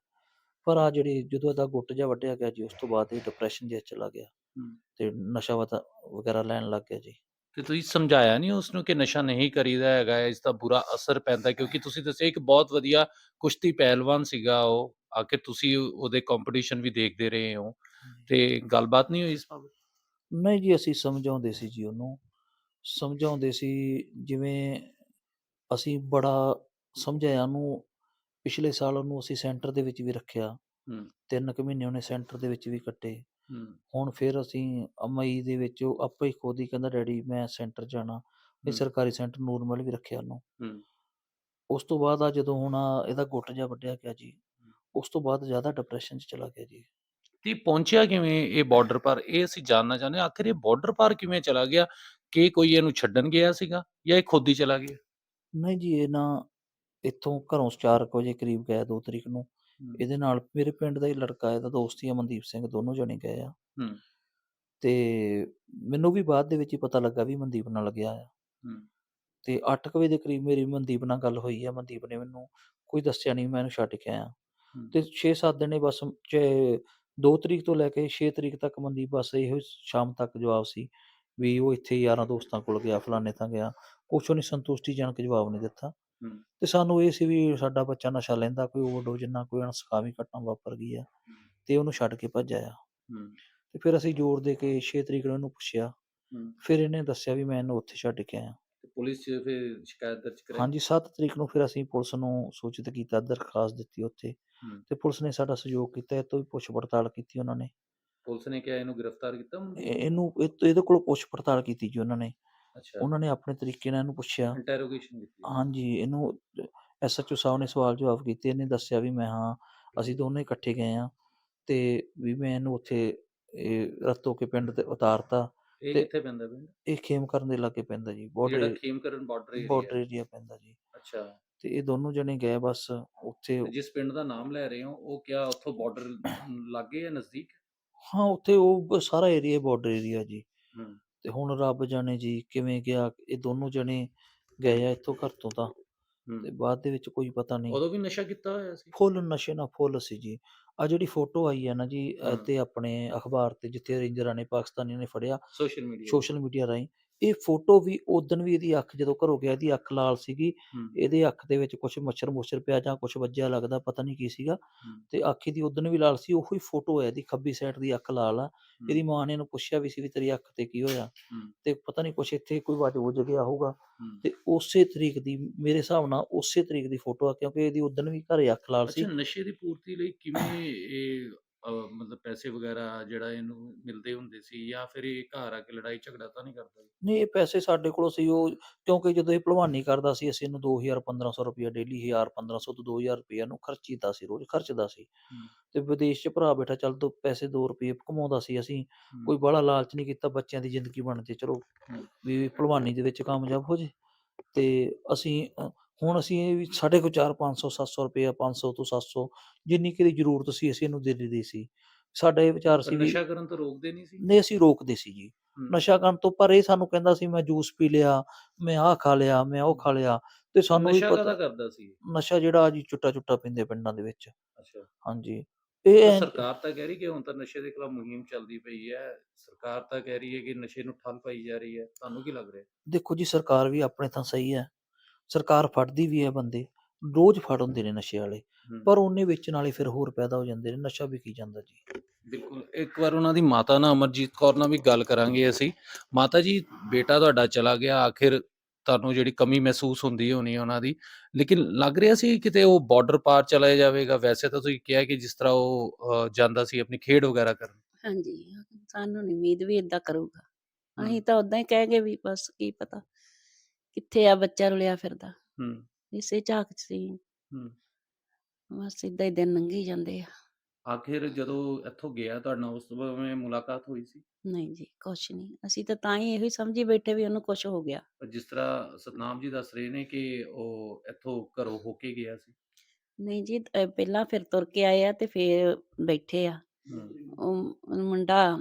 ਪਰ ਆ ਜਿਹੜੀ ਜਦੋਂ ਇਹਦਾ ਗੁੱਟ ਜਿਹਾ ਵੱਢਿਆ ਗਿਆ ਜੀ ਉਸ ਤੋਂ ਬਾਅਦ ਇਹ ਡਿਪਰੈਸ਼ਨ 'ਚ ਚਲਾ ਗਿਆ ਹੂੰ। ਤੇ ਨਸ਼ਾ ਵਤਾ ਵਗੈਰਾ ਲੈਣ ਲੱਗ ਗਿਆ ਜੀ। ਤੇ ਤੁਸੀਂ ਸਮਝਾਇਆ ਨਹੀਂ ਉਸ ਨੂੰ ਕਿ ਨਸ਼ਾ ਨਹੀਂ ਕਰੀਦਾ ਹੈਗਾ ਇਸ ਦਾ ਬੁਰਾ ਅਸਰ ਪੈਂਦਾ ਹੈ? ਕਿਉਂਕਿ ਤੁਸੀਂ ਦੱਸਿਆ ਇੱਕ ਬਹੁਤ ਵਧੀਆ ਕੁਸ਼ਤੀ ਪਹਿਲਵਾਨ ਸੀਗਾ ਉਹ ਆਖਿਰ ਤੁਸੀਂ ਉਹਦੇ ਕੰਪੀਟੀਸ਼ਨ ਵੀ ਦੇਖਦੇ ਰਹੇ ਹੋ ਤੇ ਗੱਲਬਾਤ ਨਹੀਂ ਹੋਈ ਇਸ ਬਾਬਤ? ਨਹੀਂ ਜੀ ਅਸੀਂ ਸਮਝਾਉਂਦੇ ਸੀ ਜੀ ਉਹਨੂੰ ਸਮਝਾਉਂਦੇ ਸੀ ਜਿਵੇਂ ਅਸੀਂ ਬੜਾ ਸਮਝਾਇਆ ਉਹਨੂੰ ਪਿਛਲੇ ਸਾਲ ਉਹਨੂੰ ਅਸੀਂ ਸੈਂਟਰ ਦੇ ਵਿੱਚ ਵੀ ਰੱਖਿਆ। ਹੂੰ। ਤਿੰਨ ਕੁ ਮਹੀਨੇ ਉਹਨੇ ਸੈਂਟਰ ਦੇ ਵਿੱਚ ਵੀ ਕੱਟੇ। ਹੂੰ। ਹੁਣ ਫਿਰ ਅਸੀਂ ਮਈ ਦੇ ਵਿੱਚ ਉਹ ਆਪੇ ਹੀ ਖੁਦ ਹੀ ਕਹਿੰਦਾ ਡੈਡੀ ਮੈਂ ਸੈਂਟਰ ਜਾਣਾ। ਇਹ ਹੂੰ। ਸਰਕਾਰੀ ਸੈਂਟਰ ਨੂਰਮਲ ਵੀ ਰੱਖਿਆ ਉਹਨੂੰ। ਹੂੰ। ਉਸ ਤੋਂ ਬਾਅਦ ਆ ਜਦੋਂ ਹੁਣ ਆਹ ਇਹਦਾ ਗੁੱਟ ਜਿਹਾ ਵੱਢਿਆ ਗਿਆ ਜੀ ਉਸ ਤੋਂ ਬਾਅਦ ਜ਼ਿਆਦਾ ਡਿਪਰੈਸ਼ਨ 'ਚ ਚਲਾ ਗਿਆ ਜੀ। ਤੇ ਪਹੁੰਚਿਆ ਕਿਵੇਂ ਇਹ ਬਾਰਡਰ ਪਾਰ? ਇਹ ਅਸੀਂ ਜਾਣਨਾ ਚਾਹੁੰਦੇ ਹਾਂ ਆਖਿਰ ਇਹ ਬਾਰਡਰ ਪਾਰ ਕਿਵੇਂ ਚਲਾ ਗਿਆ? ਕਿ ਕੋਈ ਇਹਨੂੰ ਛੱਡਣ ਗਿਆ ਸੀਗਾ ਜਾਂ ਇਹ ਖੁਦ ਹੀ ਚਲਾ ਗਿਆ? ਨਹੀਂ ਜੀ ਇਹ ਨਾ ਇੱਥੋਂ ਘਰੋਂ 4 ਵਜੇ ਕਰੀਬ ਗਿਆ 2 ਤਰੀਕ ਨੂੰ। ਇਹਦੇ ਨਾਲ ਮੇਰੇ ਪਿੰਡ ਦਾ ਹੀ ਲੜਕਾ ਇਹਦਾ ਦੋਸਤ ਹੀ ਆ ਮਨਦੀਪ ਸਿੰਘ ਦੋਨੋਂ ਜਣੇ ਗਏ ਆ। ਹੂੰ। ਤੇ ਮੈਨੂੰ ਵੀ ਬਾਅਦ ਦੇ ਵਿੱਚ ਹੀ ਪਤਾ ਲੱਗਾ ਵੀ ਮਨਦੀਪ ਨਾਲ ਗਿਆ ਆ। ਹੂੰ। ਤੇ 8 ਵਜੇ ਦੇ ਕਰੀਬ ਮੇਰੀ ਮਨਦੀਪ ਨਾਲ ਗੱਲ ਹੋਈ ਆ। ਮਨਦੀਪ ਨੇ ਮੈਨੂੰ ਕੋਈ ਦੱਸਿਆ ਨਹੀਂ ਮੈਂ ਇਹਨੂੰ ਛੱਡ ਕੇ ਆਇਆ। ਹੂੰ। ਤੇ 6-7 ਦਿਨੇ ਬਸ ਚ 2 ਤਰੀਕ ਤੋਂ ਲੈ ਕੇ 6 ਤਰੀਕ ਤੱਕ ਮਨਦੀਪ ਬਸ ਇਹੋ ਸ਼ਾਮ ਤੱਕ ਜਵਾਬ ਸੀ। ਵੀ ਉਹ ਇੱਥੇ ਯਾਰਾਂ ਦੋਸਤਾਂ ਕੋਲ ਗਿਆ ਫਲਾਣੇ ਥਾਂ ਗਿਆ ਕੁਛ ਉਹਨੇ ਸੰਤੁਸ਼ਟੀਜਨਕ ਜਵਾਬ ਨਹੀਂ ਦਿੱਤਾ। ਤੇ ਸਾਨੂੰ ਇਹ ਸੀ ਵੀ ਸਾਡਾ ਬੱਚਾ ਨਸ਼ਾ ਲੈਂਦਾ ਕੋਈ ਓਵਰਡੋਜ਼ ਨਾ ਕੋਈ ਅਣਸਕਾਵੀ ਘਟਨਾ ਵਾਪਰ ਗਈ ਆ ਤੇ ਉਹਨੂੰ ਛੱਡ ਕੇ ਭੱਜ ਆਇਆ। ਤੇ ਫਿਰ ਅਸੀਂ ਜ਼ੋਰ ਦੇ ਕੇ 6 ਤਰੀਕ ਨੂੰ ਇਹਨੂੰ ਪੁੱਛਿਆ। ਫਿਰ ਇਹਨੇ ਦੱਸਿਆ ਵੀ ਮੈਂ ਇਹਨੂੰ ਉੱਥੇ ਛੱਡ ਕੇ ਆਇਆ ਤੇ ਪੁਲਿਸ 'ਚ ਫਿਰ ਸ਼ਿਕਾਇਤ ਦਰਜ ਕਰਾਈ ਹਾਂਜੀ 7 ਤਰੀਕ ਨੂੰ ਫਿਰ ਅਸੀਂ ਪੁਲਿਸ ਨੂੰ ਸੂਚਿਤ ਕੀਤਾ ਦਰਖਾਸਤ ਦਿੱਤੀ ਉੱਥੇ। ਤੇ ਪੁਲਿਸ ਨੇ ਸਾਡਾ ਸਹਿਯੋਗ ਕੀਤਾ ਇਹ ਤੋਂ ਵੀ ਪੁੱਛ ਪੜਤਾਲ ਕੀਤੀ ਉਹਨਾਂ ਨੇ ਪੁਲਿਸ ਨੇ ਕਿਹਾ ਇਹਨੂੰ ਗ੍ਰਿਫਤਾਰ ਕੀਤਾ ਮੁੰਡੇ ਇਹ- ਇਹਨੂੰ ਇਹ ਇਹਦੇ ਕੋਲੋਂ ਪੁੱਛ ਪੜਤਾਲ ਕੀਤੀ ਜੀ ਉਹਨਾਂ ਨੇ। ਅੱਛਾ। ਉਹਨਾਂ ਨੇ ਆਪਣੇ ਤਰੀਕੇ ਨਾਲ ਇਹਨੂੰ ਪੁੱਛਿਆ। ਇੰਟਰੋਗੇਸ਼ਨ ਕੀਤੀ। ਹਾਂਜੀ ਇਹਨੂੰ ਐਸਐਚਓ ਸਾਹਿਬ ਨੇ ਸਵਾਲ ਜਵਾਬ ਕੀਤੇ ਇਹਨੇ ਦੱਸਿਆ ਵੀ ਮੈਂ ਹਾਂ ਅਸੀਂ ਦੋਨੇ ਇਕੱਠੇ ਗਏ ਆ ਤੇ ਵੀ ਮੈਂ ਇਹਨੂੰ ਉੱਥੇ ਇਹ ਰਤੋ ਕੇ ਪਿੰਡ ਤੇ ਉਤਾਰਤਾ ਇਹ ਤੇ- ਕਿੱਥੇ ਪੈਂਦਾ ਪਿੰਡ? ਇਹ ਖੇਮ ਕਰਨ ਦੇ ਲਾਗੇ ਪੈਂਦਾ ਜੀ ਜਿਹੜਾ border Khemkaran border area border area ਪੈਂਦਾ ਜੀ। ਅੱਛਾ। ਤੇ ਇਹ ਦੋਨੋਂ ਜਣੇ ਗਏ ਬਸ ਉੱਥੇ ਤੇ ਜਿਸ ਪਿੰਡ ਦਾ ਨਾਮ ਲੈ ਰਹੇ ਹੋ ਉਹ ਕਿਆ ਉੱਥੋਂ ਬਾਰਡਰ ਲਾਗੇ ਜਾਂ ਨਜ਼ਦੀਕ? ਹਾਂ ਉੱਥੇ ਉਹ ਸਾਰਾ ਏਰੀਆ ਬਾਰਡਰ ਏਰੀਆ ਜੀ। ਹੂੰ। ਤੇ ਹੁਣ ਰੱਬ ਜਾਣੇ ਜੀ ਕਿਵੇਂ ਗਿਆ ਇਹ ਦੋਨੋਂ ਜਣੇ ਗਏ ਆ ਇੱਥੋਂ ਘਰ ਤੋਂ ਤਾਂ। ਹੂੰ। ਤੇ ਬਾਅਦ ਦੇ ਵਿੱਚ ਕੋਈ ਪਤਾ ਨਹੀਂ। ਉਦੋਂ ਵੀ ਨਸ਼ਾ ਕੀਤਾ ਹੋਇਆ ਸੀ? ਫੁੱਲ ਨਸ਼ੇ ਨਾਲ ਫੁੱਲ ਸੀ ਜੀ। ਆ ਜਿਹੜੀ ਫੋਟੋ ਆਈ ਹੈ ਨਾ ਜੀ ਇਹ ਹਾਂ। ਤੇ ਆਪਣੇ ਅਖਬਾਰ ਤੇ ਜਿੱਥੇ ਰੇਂਜਰਾਂ ਨੇ ਪਾਕਿਸਤਾਨੀਆਂ ਨੇ ਫੜਿਆ ਸੋਸ਼ਲ ਮੀਡੀਆ ਸੋਸ਼ਲ ਮੀਡੀਆ ਰਾਹੀਂ। ਇਹ ਫੋਟੋ ਵੀ ਉਦਣ ਵੀ ਇਹਦੀ ਅੱਖ ਜਦੋਂ ਘਰੋਂ ਗਿਆ ਇਹਦੀ ਅੱਖ ਲਾਲ ਸੀਗੀ। ਇਹਦੇ ਅੱਖ ਦੇ ਵਿੱਚ ਕੁਝ ਮੱਛਰ ਮੁੱਛਰ ਪਿਆ ਜਾਂ ਕੁਝ ਵੱਜਿਆ ਲੱਗਦਾ ਪਤਾ ਨਹੀਂ ਕੀ ਸੀਗਾ। ਤੇ ਅੱਖ ਦੀ ਉਦਣ ਵੀ ਲਾਲ ਸੀ ਉਹੀ ਫੋਟੋ ਹੈ ਇਹਦੀ ਖੱਬੀ ਸਾਈਡ ਦੀ ਅੱਖ ਲਾਲ ਆ। ਇਹਦੀ ਮਾਂ ਨੇ ਇਹਨੂੰ ਪੁੱਛਿਆ ਵੀ ਸੀ ਵੀ ਤੇਰੀ ਅੱਖ ਤੇ ਕੀ ਹੋਇਆ। ਤੇ ਪਤਾ ਨਹੀਂ ਕੁਛ ਇੱਥੇ ਕੋਈ ਵੱਜ ਵੁੱਜ ਗਿਆ ਹੋਊਗਾ। ਤੇ ਉਸੇ ਤਰੀਕ ਦੀ ਮੇਰੇ ਹਿਸਾਬ ਨਾਲ ਉਸੇ ਤਰੀਕ ਦੀ ਫੋਟੋ ਆ ਕਿਉਂਕਿ ਇਹਦੀ ਉਦਣ ਵੀ ਘਰੇ ਅੱਖ ਲਾਲ ਸੀ। ਅੱਛਾ ਨਸ਼ੇ ਦੀ ਪੂਰਤੀ ਲਈ ਕਿਵੇਂ ਇਹ ਮਤਲਬ ਪੈਸੇ ਵਗੈਰਾ ਜਿਹੜਾ ਇਹਨੂੰ ਮਿਲਦੇ ਹੁੰਦੇ ਸੀ ਜਾਂ ਫਿਰ ਇਹ ਘਰ ਆ ਕੇ ਲੜਾਈ ਝਗੜਾ ਤਾਂ ਨਹੀਂ ਕਰਦਾ? ਨਹੀਂ ਇਹ ਪੈਸੇ ਸਾਡੇ ਕੋਲੋਂ ਸੀ ਉਹ ਕਿਉਂਕਿ ਜਦੋਂ ਇਹ ਭਲਵਾਨੀ ਕਰਦਾ ਸੀ ਅਸੀਂ ਇਹਨੂੰ 2000 1500 ਰੁਪਇਆ ਡੇਲੀ 1000 1500 ਤੋਂ 2000 ਰੁਪਇਆ ਨੂੰ ਖਰਚੀਦਾ ਸੀ ਰੋਜ਼ ਖਰਚਦਾ ਸੀ। ਤੇ ਵਿਦੇਸ਼ 'ਚ ਭਰਾ ਬੈਠਾ ਚੱਲ ਦੋ ਪੈਸੇ 2 ਰੁਪਏ ਕਮਾਉਂਦਾ ਸੀ ਅਸੀਂ। ਕੋਈ ਬੜਾ ਲਾਲਚ ਨਹੀਂ ਕੀਤਾ ਬੱਚਿਆਂ ਦੀ ਜ਼ਿੰਦਗੀ ਬਣ ਜੇ ਚਲੋ। ਵੀ ਭਲਵਾਨੀ ਦੇ ਵਿੱਚ ਕਾਮਯਾਬ ਹੋ ਜੇ ਤੇ ਅਸੀਂ ਹੁਣ ਅਸੀਂ ਇਹ ਵੀ ਸਾਡੇ ਕੋਲ 4 500 700 ਰੁਪਏ 500 ਤੋਂ 700 ਜਿੰਨੀ ਕਿ ਦੀ ਜ਼ਰੂਰਤ ਸੀ ਅਸੀਂ ਇਹਨੂੰ ਦੇ ਦਿੰਦੇ ਸੀ। ਸਾਡਾ ਇਹ ਵਿਚਾਰ ਸੀ ਵੀ ਨਸ਼ਾ ਕਰਨ ਤੋਂ ਰੋਕਦੇ ਨਹੀਂ ਸੀ? ਨਹੀਂ ਅਸੀਂ ਰੋਕਦੇ ਸੀ ਜੀ। ਨਸ਼ਾ ਕਰਨ ਤੋਂ ਪਰ ਇਹ ਸਾਨੂੰ ਕਹਿੰਦਾ ਸੀ ਮੈਂ ਜੂਸ ਪੀ ਲਿਆ ਮੈਂ ਆਹ ਖਾ ਲਿਆ ਮੈਂ ਉਹ ਖਾ ਲਿਆ। ਤੇ ਸਾਨੂੰ ਵੀ ਨਸ਼ਾ ਪਤਾ ਕਰਦਾ ਸੀ? ਨਸ਼ਾ ਜਿਹੜਾ ਜੀ ਚੁੱਟਾ ਚੁੱਟਾ ਪੀਂਦੇ ਪਿੰਡਾਂ ਦੇ ਵਿੱਚ। ਅੱਛਾ। ਹਾਂਜੀ। ਇਹ ਸਰਕਾਰ ਤਾਂ ਕਹਿ ਰਹੀ ਕਿ ਹੁਣ ਤਾਂ ਨਸ਼ੇ ਦੇ ਖਿਲਾਫ ਮੁਹਿੰਮ ਚੱਲਦੀ ਪਈ ਹੈ। ਸਰਕਾਰ ਤਾਂ ਕਹਿ ਰਹੀ ਹੈ ਕਿ ਨਸ਼ੇ ਨੂੰ ਠੱਲ ਪਾਈ ਜਾ ਰਹੀ ਹੈ। ਤੁਹਾਨੂੰ ਕੀ ਲੱਗ ਰਿਹਾ? ਦੇਖੋ ਜੀ ਸਰਕਾਰ ਵੀ ਆਪਣੇ ਥਾਂ ਸਹੀ ਹੈ। ਸਰਕਾਰ ਫੜਦੀ ਵੀ ਹੈ ਬੰਦੇ ਰੋਜ਼ ਫੜ ਹੁੰਦੇ ਨੇ ਨਸ਼ੇ ਵਾਲੇ। ਪਰ ਉਹਨੇ ਵੇਚਣ ਵਾਲੇ ਫਿਰ ਹੋਰ ਪੈਦਾ ਹੋ ਜਾਂਦੇ ਨੇ ਨਸ਼ਾ ਵੀ ਕੀ ਜਾਂਦਾ ਜੀ। ਬਿਲਕੁਲ ਇੱਕ ਵਾਰ ਉਹਨਾਂ ਦੀ ਮਾਤਾ ਨਾਲ ਅਮਰਜੀਤ ਕੌਰ ਨਾਲ ਵੀ ਗੱਲ ਕਰਾਂਗੇ ਅਸੀਂ। ਮਾਤਾ ਜੀ ਬੇਟਾ ਤੁਹਾਡਾ ਚਲਾ ਗਿਆ ਆਖਿਰ ਤੁਹਾਨੂੰ ਜਿਹੜੀ ਕਮੀ ਮਹਿਸੂਸ ਹੁੰਦੀ ਹੋਣੀ ਉਹਨਾਂ ਦੀ। ਲੇਕਿਨ ਲੱਗ ਰਿਹਾ ਸੀ ਕਿਤੇ ਉਹ ਬਾਰਡਰ ਪਾਰ ਚਲਾ ਜਾਵੇਗਾ? ਵੈਸੇ ਤਾਂ ਤੁਸੀਂ ਕਿਹਾ ਕਿ ਜਿਸ ਤਰ੍ਹਾਂ ਉਹ ਜਾਂਦਾ ਸੀ ਆਪਣੀ ਖੇਡ ਵਗੈਰਾ ਕਰਨ। ਹਾਂਜੀ ਸਾਨੂੰ ਨਹੀਂ ਉਮੀਦ ਵੀ ਇਦਾਂ ਕਰੂਗਾ। ਅਸੀਂ ਤਾਂ ਉਦਾਂ ਹੀ ਕਹਿ ਗਏ ਵੀ ਬਸ ਕੀ ਪਤਾ। ਕਿੱਥੇ ਆ ਬੱਚਾ ਰੁਲਿਆ ਫਿਰਦਾ। ਹੂੰ। ਇਸੇ ਝਾਕ ਚ ਸੀ। ਹੂੰ। ਬਸ ਇਦਾਂ ਹੀ ਦਿਨ ਲੰਘੀ ਜਾਂਦੇ ਆ। ਆਖਿਰ ਜਦੋਂ ਇੱਥੋਂ ਗਿਆ ਤੁਹਾਡੇ ਉਸ ਤੋਂ ਬਾਅਦ ਮੈਂ ਮੁਲਾਕਾਤ ਹੋਈ ਸੀ? ਨਹੀਂ ਜੀ ਕੁਛ ਨਹੀਂ। ਅਸੀਂ ਤਾਂ ਤਾਂ ਹੀ ਇਹੋ ਹੀ ਸਮਝੀ ਬੈਠੇ ਵੀ ਉਹਨੂੰ ਕੁਛ ਹੋ ਗਿਆ। ਪਰ ਜਿਸ ਤਰ੍ਹਾਂ ਸਤਨਾਮ ਜੀ ਦੱਸ ਰਹੇ ਨੇ ਕਿ ਉਹ ਇੱਥੋਂ ਘਰੋਂ ਹੋ ਕੇ ਗਿਆ ਸੀ। ਨਹੀਂ ਜੀ ਅਹ ਪਹਿਲਾਂ ਫਿਰ ਤੁਰ ਕੇ ਆਏ ਆ ਤੇ ਫਿਰ ਬੈਠੇ ਆ। ਹੂੰ। ਉਹ ਮੁੰਡਾ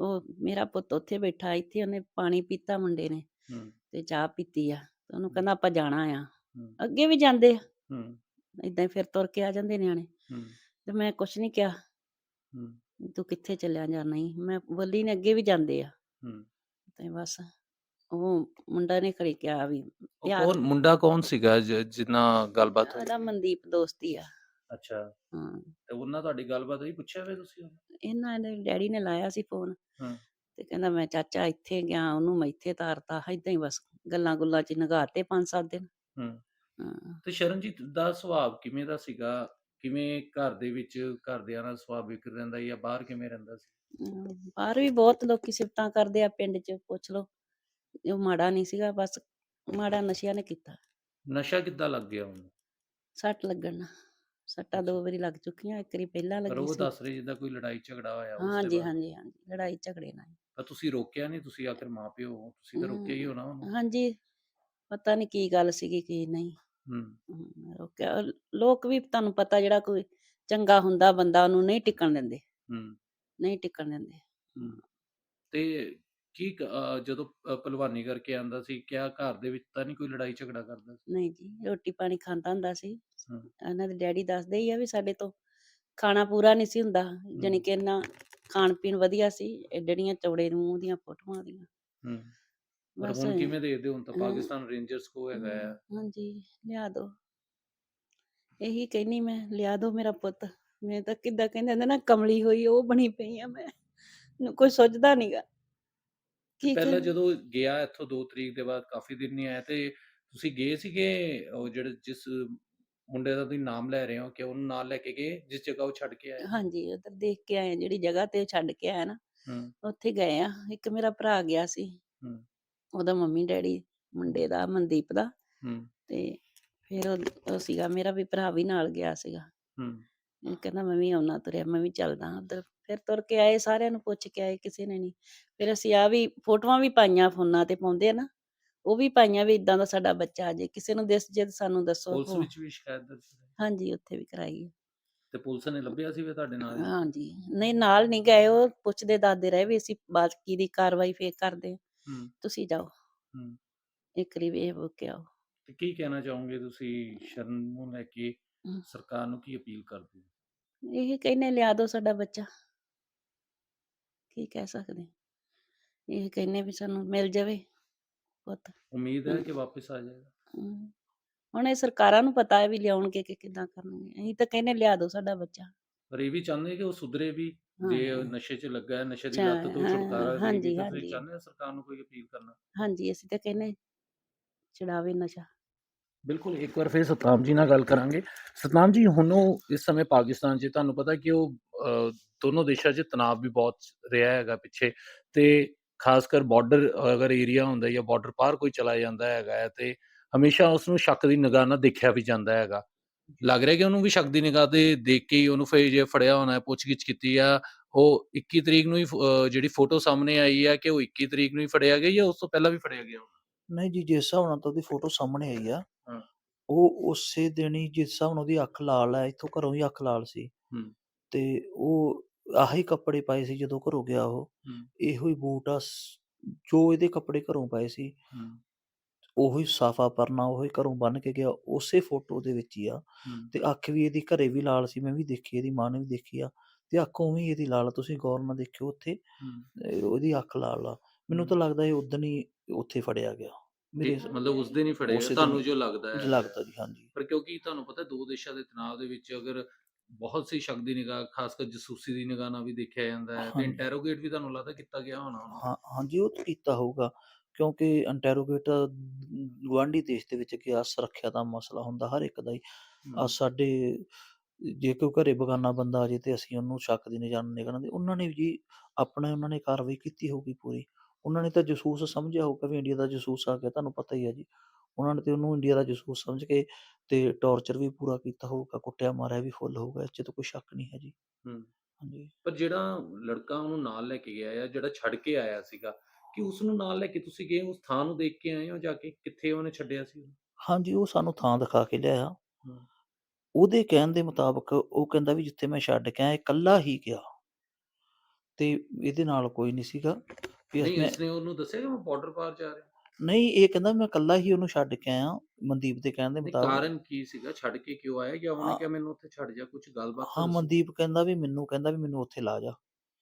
ਉਹ ਮੇਰਾ ਪੁੱਤ ਉੱਥੇ ਬੈਠਾ ਇੱਥੇ ਉਹਨੇ ਪਾਣੀ ਪੀਤਾ ਮੁੰਡੇ ਨੇ। ਹੂੰ। ਤੇ ਚਾਹ ਪੀਤੀ ਆ ਤੇ ਉਹਨੂੰ ਕਹਿੰਦਾ ਆਪਾਂ ਜਾਣਾ ਆ। ਹੂੰ। ਅੱਗੇ ਵੀ ਜਾਂਦੇ ਆ। ਹੂੰ। ਇਦਾਂ ਹੀ ਫਿਰ ਤੁਰ ਕੇ ਆ ਜਾਂਦੇ ਨਿਆਣੇ। ਹੂੰ। ਤੇ ਮੈਂ ਕੁਛ ਨਹੀਂ ਕਿਹਾ। ਹੂੰ। ਤੂੰ ਕਿੱਥੇ ਚੱਲਿਆ ਜਾਂ ਨਹੀਂ? ਮੈਂ ਬੋਲੀ ਨੇ ਅੱਗੇ ਵੀ ਜਾਂਦੇ ਆ। ਹੂੰ। ਤੇ ਬਸ ਉਹ ਮੁੰਡਾ ਨੇ ਖੜੀ ਕਿਹਾ ਵੀ ਉਹ ਯਾਰ ਕੌਣ ਮੁੰਡਾ ਕੌਣ ਸੀਗਾ ਜ- ਜਿੰਨਾ ਗੱਲਬਾਤ ਹੋਈ? ਉਹਦਾ ਮਨਦੀਪ ਦੋਸਤੀ ਆ। ਅੱਛਾ। ਹਾਂ। ਤੇ ਉਹਨਾਂ ਤੁਹਾਡੀ ਗੱਲਬਾਤ ਹੋਈ? ਪੁੱਛਿਆ ਵੇ ਤੁਸੀਂ ਉਹਨੂੰ? ਇਹਨਾਂ ਦੇ ਡੈਡੀ ਨੇ ਲਾਇਆ ਸੀ ਫੋਨ। ਹਾਂ। ਤੇ ਕਹਿੰਦਾ ਮੈਂ ਚਾਚਾ ਇੱਥੇ ਗਿਆ ਉਹਨੂੰ ਮੈਂ ਇੱਥੇ ਤਾਰਤਾ ਏਦਾਂ ਹੀ ਬਸ ਗੱਲਾਂ ਗੁੱਲਾਂ ਚ ਨਗਾਤੇ ਪੰਜ ਸੱਤ ਦਿਨ। ਹੂੰ। ਹਾਂ। ਤੇ ਸ਼ਰਨਜੀਤ ਦਾ ਸੁਭਾਅ ਕਿਵੇਂ ਦਾ ਸੀਗਾ? ਕਿਵੇਂ ਘਰ ਦੇ ਵਿੱਚ ਘਰਦਿਆਂ ਨਾਲ ਸੁਭਾਅ ਵਿਕਰ ਰਹਿੰਦਾ ਜਾਂ ਬਾਹਰ ਕਿਵੇਂ ਰਹਿੰਦਾ ਸੀ? ਅਮ ਬਾਹਰ ਵੀ ਬਹੁਤ ਲੋਕੀ ਸਿਫਤਾਂ ਕਰਦੇ ਆ ਪਿੰਡ ਚ ਪੁੱਛ ਲਓ। ਉਹ ਮਾੜਾ ਨਹੀਂ ਸੀਗਾ ਬਸ ਮਾੜਾ ਨਸ਼ਿਆਂ ਨੇ ਕੀਤਾ। ਨਸ਼ਾ ਕਿੱਦਾਂ ਲੱਗ ਗਿਆ ਉਹਨੂੰ? ਸੱਟ ਲੱਗਣ ਨਾਲ। ਸੱਟਾਂ ਦੋ। ਵਾਰੀ ਲੱਗ ਚੁੱਕੀਆਂ ਇੱਕ ਵਾਰੀ ਪਹਿਲਾਂ ਪਰ ਲੱਗੀ ਉਹ ਸੀ। ਦੱਸ ਰਹੀ ਜਿੱਦਾਂ ਕੋਈ ਲੜਾਈ ਝਗੜਾ ਹੋਇਆ ਉਸ ਹਾਂਜੀ ਬਾਅਦ। ਹਾਂਜੀ ਹਾਂਜੀ। ਲੜਾਈ ਝਗੜੇ ਨਾਲ ਪਰ ਤੁਸੀਂ ਰੋਕਿਆ ਨਹੀਂ ਤੁਸੀਂ ਆਖਰ ਮਾਪਿਓ ਹੋ ਤੁਸੀਂ ਤਾਂ ਰੋਕਿਆ ਹੀ ਹੋਣਾ ਉਹਨੂੰ। ਹਾਂਜੀ ਪਤਾ ਨਹੀਂ ਕੀ ਗੱਲ ਸੀਗੀ ਕੀ ਨਹੀਂ। ਹੂੰ। ਹਮ, ਰੋਕਿਆ ਲੋਕ ਵੀ ਤੁਹਾਨੂੰ ਪਤਾ ਜਿਹੜਾ ਕੋਈ ਚੰਗਾ ਹੁੰਦਾ ਬੰਦਾ ਉਹਨੂੰ ਨਹੀਂ ਟਿਕਣ ਦਿੰਦੇ। ਹੂੰ। ਨਹੀਂ ਟਿਕਣ ਦਿੰਦੇ। ਹੂੰ। ਤੇ ਕੀ ਕ- ਅਹ ਜਦੋਂ ਅਹ ਭਲਵਾਨੀ ਕਰਕੇ ਆਂਦਾ ਸੀ ਕਿਆ ਘਰ ਦੇ ਵਿੱਚ ਤਾਂ ਨਹੀਂ ਕੋਈ ਲੜਾਈ ਝਗੜਾ ਕਰਦਾ ਸੀ? ਨਹੀਂ ਜੀ ਰੋਟੀ ਪਾਣੀ ਖਾਂਦਾ ਹੁੰਦਾ ਸੀ। ਹਮ। ਇਹਨਾਂ ਦੇ ਡੈਡੀ ਦੱਸਦੇ ਹੀ ਆ ਵੀ ਸਾਡੇ ਤੋਂ ਖਾਣਾ ਪੂਰਾ ਨਹੀਂ ਸੀ ਹੁੰਦਾ ਜਾਣੀ ਕਿ ਇੰਨਾ ਖਾਣ ਪੀਣ ਵਧੀਆ ਸੀ ਐਡੜੀਆਂ ਚੌੜੇ ਮੂੰਹ ਦੀਆਂ ਫੋਟੋਆਂ ਦੀਆਂ। ਹੂੰ ਪਰ ਬਸ ਹੁਣ ਕਿਵੇਂ ਦੇਖਦੇ ਹੋ? ਹੁਣ ਤਾਂ ਹਾਂ। ਪਾਕਿਸਤਾਨ ਰੇਂਜਰਸ ਕੋ ਹੈਗਾ ਆ। ਹਾਂਜੀ ਲਿਆ ਦੋ। ਇਹੀ ਕਹਿਨੀ ਮੈਂ ਲਿਆ ਦੋ ਮੇਰਾ ਪੁੱਤ। ਮੈਂ ਤਾਂ ਕਿੱਦਾਂ ਕਹਿੰਦੇ ਹੁੰਦੇ ਨਾ ਕਮਲੀ ਹੋਈ ਉਹ ਬਣੀ ਪਈ ਆ ਮੈਂ। ਮੈਨੂੰ ਕੋਈ ਸੋਚਦਾ ਨਹੀਂਗਾ ਕੀ ਪਹਿਲਾਂ? ਜਦੋਂ ਗਿਆ ਇੱਥੋਂ 2 ਤਰੀਕ ਦੇ ਬਾਅਦ ਕਾਫੀ ਦਿਨ ਨਹੀਂ ਆਇਆ ਤੇ ਤੁਸੀਂ ਗਏ ਸੀਗੇ ਉਹ ਜਿਹੜੇ ਜਿਸ ਮੁੰਡੇ ਦਾ ਤੁਸੀਂ ਨਾਮ ਲੈ ਰਹੇ ਹੋ ਕਿ ਉਹਨੂੰ ਨਾਲ ਲੈ ਕੇ ਗਏ ਜਿਸ ਜਗ੍ਹਾ ਉਹ ਛੱਡ ਕੇ ਆਇਆ ਹਾਂਜੀ ਉਧਰ ਦੇਖ ਕੇ ਆਏ ਆ, ਜਿਹੜੀ ਜਗ੍ਹਾ ਤੇ ਉਹ ਛੱਡ ਕੇ ਆਇਆ ਨਾ ਹੂੰ। ਉੱਥੇ ਗਏ ਆ। ਇੱਕ ਮੇਰਾ ਭਰਾ ਗਿਆ ਸੀ। ਹੂੰ। ਉਹਦਾ ਮੰਮੀ ਡੈਡੀ ਮੁੰਡੇ ਦਾ ਮਨਦੀਪ ਦਾ। ਹੂੰ। ਤੇ ਫਿਰ ਉਹ ਉਹ ਸੀਗਾ ਮੇਰਾ ਵੀ ਭਰਾ ਵੀ ਨਾਲ ਗਿਆ ਸੀਗਾ। ਹੂੰ। ਇਹ ਕਹਿੰਦਾ ਮੈਂ ਵੀ ਆਉਣਾ ਤੁਰਿਆ ਮੈਂ ਵੀ ਚੱਲਦਾ ਉਧਰ। ਫਿਰ ਤੁਰ ਕੇ ਆਏ ਸਾਰਿਆਂ ਨੂੰ ਪੁੱਛ ਕੇ ਆਏ ਕਿਸੇ ਨੇ ਨਹੀਂ ਫਿਰ ਅਸੀਂ ਆ ਵੀ ਫੋਟੋਆਂ ਵੀ ਪਾਈਆਂ ਫੋਨਾਂ ਤੇ ਪਾਉਂਦੇ ਆ ਨਾ। ਉਹ ਵੀ ਪਾਈਆਂ ਵੀ ਇਦਾਂ ਦਾ ਸਾਡਾ ਬੱਚਾ ਜੇ ਕਿਸੇ ਨੂੰ ਦਿਸ ਜੇ ਤਾਂ ਸਾਨੂੰ ਦੱਸੋ ਪੁਲਿਸ ਵਿੱਚ ਵੀ ਸ਼ਿਕਾਇਤ ਦਰਜ ਕਰਾਈ ਹਾਂਜੀ ਉੱਥੇ ਵੀ ਕਰਾਈ ਹੈ। ਤੇ ਪੁਲਿਸ ਨੇ ਲੱਭਿਆ ਸੀ ਵੀ ਤੁਹਾਡੇ ਨਾਲ ਹਾਂਜੀ ਨਹੀਂ ਨਾਲ ਨਹੀਂ ਗਏ ਉਹ ਪੁੱਛਦੇ ਦਾਦੇ ਰਹੇ ਵੀ ਅਸੀਂ ਬਾਕੀ ਦੀ ਕਾਰਵਾਈ ਫੇਰ ਕਰਦੇ ਹਾਂ। ਹੂੰ। ਤੁਸੀਂ ਜਾਓ। ਹੂੰ। ਇੱਕ ਵਾਰੀ ਵੇਖ ਵੂਖ ਕੇ ਆਓ। ਤੇ ਕੀ ਕਹਿਣਾ ਚਾਹੋਗੇ ਤੁਸੀਂ ਸ਼ਰਨ ਨੂੰ ਲੈ ਕੇ ਹਮ। ਸਰਕਾਰ ਨੂੰ ਕੀ ਅਪੀਲ ਕਰਦੇ ਹੋ? ਇਹ ਕਹਿੰਨੇ ਲਿਆ ਦੋ ਸਾਡਾ ਬੱਚਾ। ਕੀ ਕਹਿ ਸਕਦੇ? ਹਾਂ। ਇਹ ਕਹਿੰਨੇ ਵੀ ਸਾਨੂੰ ਮਿਲ ਜਾਵੇ। ਪੁੱਤ ਉਮੀਦ ਹੈ ਹਮ। ਕਿ ਵਾਪਸ ਆ ਜਾਏਗਾ ਹਮ। ਹੁਣ ਇਹ ਸਰਕਾਰਾਂ ਨੂੰ ਪਤਾ ਹੈ ਵੀ ਲਿਆਉਣਗੇ ਕਿ ਕਿੱਦਾਂ ਕਰਨਗੇ ਅਸੀਂ ਤਾਂ ਕਹਿੰਨੇ ਲਿਆ ਦੋ ਸਾਡਾ ਬੱਚਾ ਪਰ ਇਹ ਵੀ ਚਾਹੁੰਦੇ ਕਿ ਉਹ ਸੁਧਰੇ ਵੀ ਜੇ ਉਹ ਹਾਂ। ਨਸ਼ੇ 'ਚ ਲੱਗਾ ਹੈ ਨਸ਼ੇ ਦੀ ਚਾ- ਲੱਤ ਤੋਂ ਹਾਂ, ਛੁਟਕਾਰਾ ਦੇ ਹਾਂਜੀ, ਵੀ ਤਾਂ ਤੁਸੀਂ ਹਾਂਜੀ। ਚਾਹੁੰਦੇ ਹੋ ਸਰਕਾਰ ਨੂੰ ਕੋਈ ਅਪੀਲ ਕਰਨਾ ਹਾਂਜੀ ਅਸੀਂ ਤਾਂ ਕਹਿੰਨੇ ਛਡਾਵੇ ਨਸ਼ਾ ਬਿਲਕੁਲ ਇੱਕ ਵਾਰ ਫਿਰ ਸਤਨਾਮ ਜੀ ਨਾਲ ਗੱਲ ਕਰਾਂਗੇ ਸਤਨਾਮ ਜੀ ਹੁਣ ਉਹ ਇਸ ਸਮੇਂ ਪਾਕਿਸਤਾਨ 'ਚ ਤੁਹਾਨੂੰ ਪਤਾ ਕਿ ਉਹ ਅਹ, ਦੋਨੋਂ ਦੇਸ਼ਾਂ 'ਚ ਤਣਾਅ ਵੀ ਬਹੁਤ ਰਿਹਾ ਹੈਗਾ ਪਿੱਛੇ ਤੇ ਖਾਸ ਕਰ ਬਾਰਡਰ ਅਗਰ ਏਰੀਆ ਹੁੰਦਾ ਜਾਂ ਬਾਰਡਰ ਪਾਰ ਕੋਈ ਚਲਾ ਜਾਂਦਾ ਹੈਗਾ ਤੇ ਹਮੇਸ਼ਾ ਉਸ ਨੂੰ ਸ਼ੱਕ ਦੀ ਨਿਗਾਹ ਨਾਲ ਦੇਖਿਆ ਵੀ ਜਾਂਦਾ ਹੈਗਾ ਲੱਗ ਰਿਹਾ ਕਿ ਉਹਨੂੰ ਵੀ ਸ਼ੱਕ ਦੀ ਨਿਗਾਹ ਤੇ ਦੇਖ ਕੇ ਹੀ ਉਹਨੂੰ ਫਿਰ ਜੇ ਫੜਿਆ ਹੋਣਾ ਹੈ ਪੁੱਛਗਿੱਛ ਕੀਤੀ ਆ ਉਹ 21 ਤਰੀਕ ਨੂੰ ਹੀ ਜਿਹੜੀ ਫੋਟੋ ਸਾਹਮਣੇ ਆਈ ਹੈ ਕਿ ਉਹ 21 ਤਰੀਕ ਨੂੰ ਹੀ ਫੜਿਆ ਗਿਆ ਜਾਂ ਉਸ ਤੋਂ ਪਹਿਲਾਂ ਵੀ ਫੜਿਆ ਗਿਆ ਨਹੀਂ ਜੀ ਜਿਸ ਹਿਸਾਬ ਨਾਲ ਤਾਂ ਉਹਦੀ ਫੋਟੋ ਸਾਹਮਣੇ ਆਈ ਆ। ਉਹ ਉਸੇ ਦਿਨ ਹੀ ਜਿਸ ਹਿਸਾਬ ਨਾਲ ਉਹਦੀ ਅੱਖ ਲਾਲ ਹੈ ਇੱਥੋਂ ਘਰੋਂ ਹੀ ਅੱਖ ਲਾਲ ਸੀ। ਤੇ ਉਹ ਆਹੀ ਕੱਪੜੇ ਪਾਏ ਸੀ ਜਦੋਂ ਘਰੋਂ ਗਿਆ ਉਹ। ਹੂੰ। ਇਹੋ ਹੀ ਬੂਟ ਆ ਸ- ਜੋ ਇਹਦੇ ਕੱਪੜੇ ਘਰੋਂ ਪਾਏ ਸੀ। ਹੂੰ। ਉਹੀ ਸਾਫਾ ਪਰਨਾ ਉਹੀ ਘਰੋਂ ਬੰਨ ਕੇ ਗਿਆ ਉਸੇ ਫੋਟੋ ਦੇ ਵਿੱਚ ਹੀ ਆ। ਹੂੰ। ਤੇ ਅੱਖ ਵੀ ਇਹਦੀ ਘਰੇ ਵੀ ਲਾਲ ਸੀ ਮੈਂ ਵੀ ਦੇਖੀ ਇਹਦੀ ਮਾਂ ਨੇ ਵੀ ਦੇਖੀ ਆ। ਤੇ ਅੱਖ ਉਵੇਂ ਹੀ ਇਹਦੀ ਲਾਲ ਆ, ਤੁਸੀਂ ਗੌਰ ਨਾਲ ਦੇਖਿਓ ਉੱਥੇ। ਹੂੰ। ਉਹਦੀ ਅੱਖ ਲਾਲ ਆ। ਮੈਨੂੰ ਤਾਂ ਲੱਗਦਾ ਇਹ ਉਦਣ ਹੀ ਉੱਥੇ ਫੜਿਆ ਗਿਆ। ਮੇਰੇ ਮਤਲਬ ਉਸ ਦਿਨ ਹੀ ਫੜਿਆ ਉਸੇ ਦਿਨ ਤੁਹਾਨੂੰ ਜੋ ਲੱਗਦਾ ਹੈ। ਲੱਗਦਾ ਜੀ ਹਾਂਜੀ। ਪਰ ਕਿਉਂਕਿ ਤੁਹਾਨੂੰ ਪਤਾ ਦੋ ਦੇਸ਼ਾਂ ਦੇ ਤਣਾਅ ਦੇ ਵਿੱਚ ਅਗਰ ਬਹੁਤ ਸੀ ਸ਼ੱਕ ਦੀ ਨਿਗਾਹ ਖਾਸ ਕਰ ਜਸੂਸੀ ਦੀ ਨਿਗਾਹ ਨਾਲ ਵੀ ਦੇਖਿਆ ਜਾਂਦਾ ਹੈ ਤੇ ਹਾਂਜੀ। ਇੰਟਰੋਗੇਟ ਵੀ ਤੁਹਾਨੂੰ ਲੱਗਦਾ ਕੀਤਾ ਗਿਆ ਹੋਣਾ ਉਹਨੂੰ। ਹਾਂ ਹਾਂਜੀ ਉਹ ਤਾਂ ਕੀਤਾ ਹੋਊਗਾ ਕਿਉਂਕਿ ਇੰਟਰੋਗੇਟ ਗੁਆਂਢੀ ਦੇਸ਼ ਦੇ ਵਿੱਚ ਗਿਆ ਸੁਰੱਖਿਆ ਦਾ ਮਸਲਾ ਹੁੰਦਾ ਹਰ ਇੱਕ ਦਾ ਹੀ ਆ ਸਾਡੇ ਜੇ ਕੋਈ ਘਰੇ ਬਗਾਨਾ ਬੰਦਾ ਆ ਜੇ ਤੇ ਅਸੀਂ ਉਹਨੂੰ ਸ਼ੱਕ ਦੀ ਨਿਗਾਹ ਨਾਲ ਨਿਗਾਹ ਦੇ ਉਹਨਾਂ ਨੇ ਜੀ ਆਪਣੇ ਉਹਨਾਂ ਨੇ ਕਾਰਵਾਈ ਕੀਤੀ ਹੋਊਗੀ ਪੂਰੀ ਉਹਨਾਂ ਨੇ ਤਾਂ ਜਸੂਸ ਸਮਝਿਆ ਹੋਊਗਾ ਵੀ ਇੰਡੀਆ ਦਾ ਜਸੂਸ ਆ ਗਿਆ ਤੁਹਾਨੂੰ ਪਤਾ ਹੀ ਹੈ ਜੀ ਉਹਨਾਂ ਨੇ ਤੇ ਉਹਨੂੰ ਇੰਡੀਆ ਦਾ ਜਸੂਸ ਸਮਝ ਕੇ ਤੇ ਟੌਰਚਰ ਵੀ ਪੂਰਾ ਕੀਤਾ ਹੋਊਗਾ ਕੁੱਟਿਆ ਮਾਰਿਆ ਵੀ ਫੁੱਲ ਹੋਊਗਾ ਇਸ 'ਚ ਤਾਂ ਕੋਈ ਸ਼ੱਕ ਨਹੀਂ ਹੈ ਜੀ। ਹੂੰ। ਹਾਂਜੀ। ਪਰ ਜਿਹੜਾ ਲੜਕਾ ਉਹਨੂੰ ਨਾਲ ਲੈ ਕੇ ਗਿਆ ਜਾਂ ਜਿਹੜਾ ਛੱਡ ਕੇ ਆਇਆ ਸੀਗਾ ਕਿ ਉਸ ਨੂੰ ਨਾਲ ਲੈ ਕੇ ਤੁਸੀਂ ਗਏ ਉਸ ਥਾਂ ਨੂੰ ਦੇਖ ਕੇ ਆਏ ਹੋ ਜਾ ਕੇ? ਕਿੱਥੇ ਉਹਨੇ ਛੱਡਿਆ ਸੀ? ਹਾਂਜੀ ਉਹ ਸਾਨੂੰ ਥਾਂ ਦਿਖਾ ਕੇ ਲਿਆਇਆ। ਹੂੰ। ਉਹਦੇ ਕਹਿਣ ਦੇ ਮੁਤਾਬਕ ਉਹ ਕਹਿੰਦਾ ਵੀ ਜਿੱਥੇ ਮੈਂ ਛੱਡ ਕੇ ਆਇਆ ਇਕੱਲਾ ਹੀ ਗਿਆ। ਤੇ ਇਹਦੇ ਨਾਲ ਕੋਈ ਨਹੀਂ ਸੀਗਾ। ਵੀ ਨਹੀਂ ਇਸਨੇ ਉਹਨੂੰ ਦੱਸਿਆ ਕਿ ਮੈਂ ਬਾਰਡਰ ਪਾਰ ਜਾ ਰਿਹਾ? ਨਹੀਂ ਇਹ ਕਹਿੰਦਾ ਮੈਂ ਇਕੱਲਾ ਹੀ ਉਹਨੂੰ ਛੱਡ ਕੇ ਆਇਆ ਮਨਦੀਪ ਦੇ ਕਹਿਣ ਦੇ ਨਹੀਂ ਮੁਤਾਬਕ। ਕਾਰਨ ਕੀ ਸੀਗਾ? ਛੱਡ ਕੇ ਕਿਉਂ ਆਇਆ ਜਾਂ ਉਹਨੇ ਹਾਂ। ਕਿਹਾ ਮੈਨੂੰ ਉੱਥੇ ਛੱਡ ਜਾ ਕੁਝ ਗੱਲਬਾਤ ਹਾਂ। ਮਨਦੀਪ ਕਹਿੰਦਾ ਵੀ ਮੈਨੂੰ ਕਹਿੰਦਾ ਵੀ ਮੈਨੂੰ ਉੱਥੇ ਲਾ ਜਾ।